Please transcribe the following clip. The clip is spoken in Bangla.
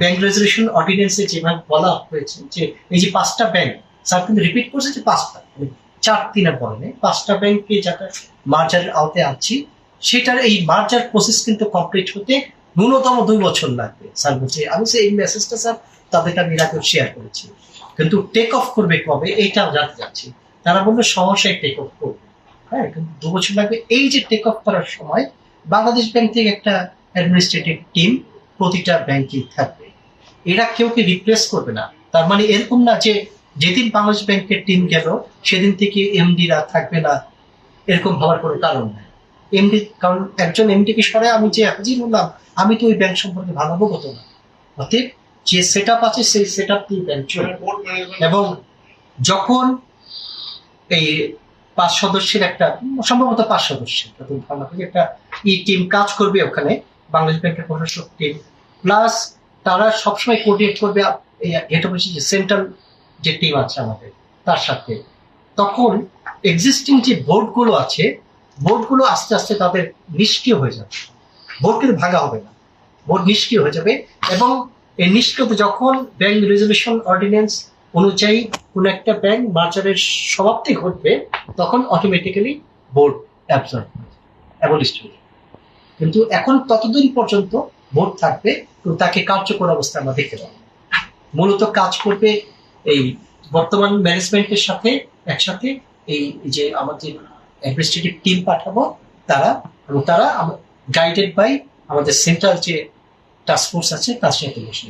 ব্যাংক রেজলিউশন অর্ডিন্যান্সে যেভাবে বলা হয়েছে যে এই যে পাঁচটা ব্যাংক স্যার কিন্তু রিপিট করছে যে পাঁচটা মানে চার তিনে বলেন পাঁচটা ব্যাংকে যারা মার্জারের আওতায় আছি, সেটার এই মার্জার প্রসেস কিন্তু কমপ্লিট হতে ন্যূনতম দুই বছর লাগবে স্যার বলছে। আমি সে এই মেসেজটা স্যার তাদেরকে আমি রাতে শেয়ার করেছি। কিন্তু টেক অফ করবে কবে এইটাও জানতে যাচ্ছি তারা বলল সহসায় টেক অফ করবে। হ্যাঁ কিন্তু দু বছর লাগবে। এই যে টেক অফ করার সময় বাংলাদেশ ব্যাংক থেকে একটা অ্যাডমিনিস্ট্রেটিভ টিম প্রতিটা ব্যাংকে থাকবে। এরা কেউ কে রিপ্লেস করবে না। তার মানে এরকম না যে যেদিন বাংলাদেশ ব্যাংকের টিম গেল সেদিন থেকে এমডিরা থাকবে না এরকম হওয়ার কোনো কারণ নেই। এমডি কারণ একজন এমডি কে সরে আমি যে হাজির হলাম আমি তো ওই ব্যাংক সম্পর্কে ভালো অবগত না। অতএব যে সেট আপ আছে সেই সেট আপ দিয়ে ব্যাংক চলবে এবং যখন এই পাঁচ সদস্যের একটা সম্ভবত পাঁচ সদস্যের লাগে একটা ই টিম কাজ করবে ওখানে বাংলাদেশ ব্যাংকের প্রশাসক টিম প্লাস তারা সবসময় কোঅর্ডিনেট করবে অফিস যে সেন্ট্রাল যে টিম আছে আমাদের, তার সাথে। তখন এক্সিস্টিং যে বোর্ডগুলো আছে বোর্ডগুলো আস্তে আস্তে তাদের নিষ্ক্রিয় হয়ে যাবে। বোর্ড কিন্তু ভাঙা হবে না। বোর্ড নিষ্ক্রিয় হয়ে যাবে এবং এই নিষ্ক্রিয় যখন ব্যাংক রেজলিউশন অর্ডিন্যান্স অনুযায়ী কোন একটা ব্যাংক মার্জারের সমাপ্তি ঘটবে, তখন অটোমেটিক্যালি বোর্ড অ্যাবলিস্ট হয়ে যাবে। কিন্তু এখন ততদিন পর্যন্ত বোর্ড থাকবে, তো তাকে কার্যকর অবস্থায় আমরা দেখতে পাবো। মূলত কাজ করবে এই বর্তমান ম্যানেজমেন্টের সাথে, একসাথে এই যে আমাদের অ্যাডমিনিস্ট্রেটিভ টিম পাঠাবো, তারা এবং তারা গাইডেড বাই আমাদের সেন্ট্রাল যে টাস্ক ফোর্স আছে, তার সাথে বসে